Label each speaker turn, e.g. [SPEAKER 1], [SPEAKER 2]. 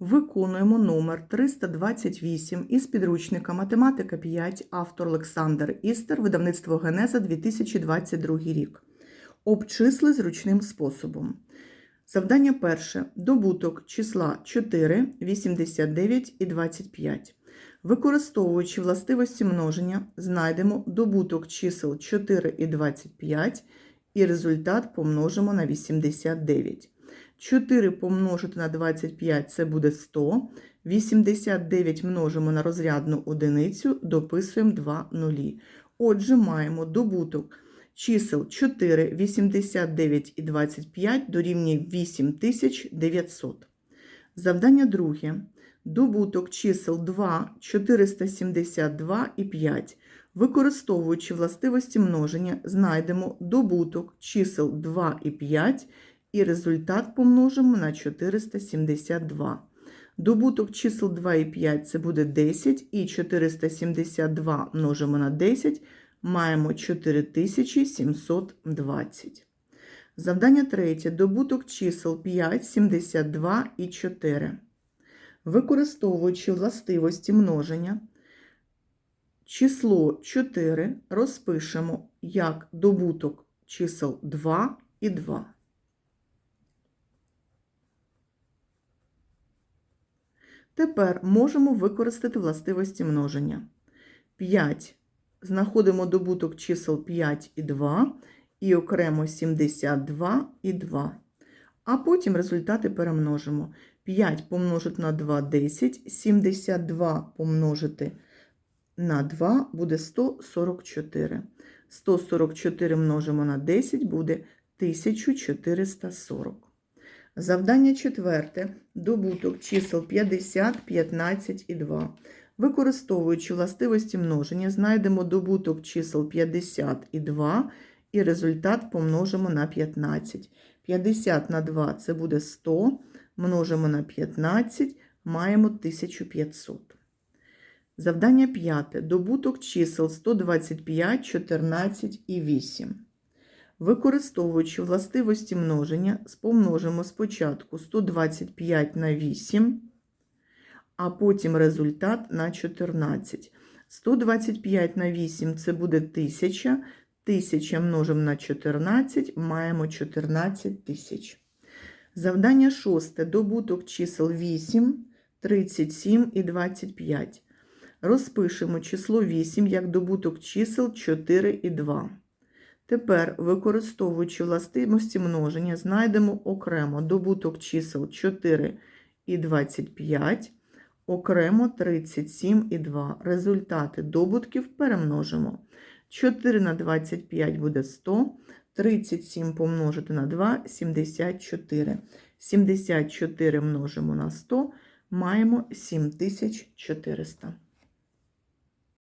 [SPEAKER 1] Виконуємо номер 328 із підручника Математика 5, автор Олександр Істер, видавництво Генеза 2022 рік. Обчисли зручним способом. Завдання перше. Добуток числа 4, 89 і 25. Використовуючи властивості множення, знайдемо добуток чисел 4 і 25 і результат помножимо на 89. 4 помножити на 25 це буде 100. 89 множимо на розрядну одиницю, дописуємо 2 нулі. Отже, маємо добуток чисел 4, 89 і 25 дорівнює 8900. Завдання друге. Добуток чисел 2, 472 і 5. Використовуючи властивості множення, знайдемо добуток чисел 2 і 5 і результат помножимо на 472. Добуток чисел 2 і 5 це буде 10, і 472 множимо на 10, маємо 4720. Завдання третє. Добуток чисел 5, 72 і 4. Використовуючи властивості множення, число 4 розпишемо як добуток чисел 2 і 2. Тепер можемо використати властивості множення. 5. Знаходимо добуток чисел 5 і 2, і окремо 72 і 2. А потім результати перемножимо. 5 помножити на 2 10, 72 помножити на 2 буде 144. 144 множимо на 10 буде 1440. Завдання четверте. Добуток чисел 50, 15 і 2. Використовуючи властивості множення, знайдемо добуток чисел 50 і 2, і результат помножимо на 15. 50 на 2 це буде 100, множимо на 15, маємо 1500. Завдання п'яте. Добуток чисел 125, 14 і 8. Використовуючи властивості множення, спомножимо спочатку 125 на 8, а потім результат на 14. 125 на 8 це буде 1000. 1000 множимо на 14, маємо 14 тисяч. Завдання шосте. Добуток чисел 8, 37 і 25. Розпишемо число 8 як добуток чисел 4 і 2. Тепер, використовуючи властивості множення, знайдемо окремо добуток чисел 4 і 25, окремо 37 і 2. Результати добутків перемножимо. 4 на 25 буде 100, 37 помножити на 2 – 74. 74 множимо на 100, маємо 7400.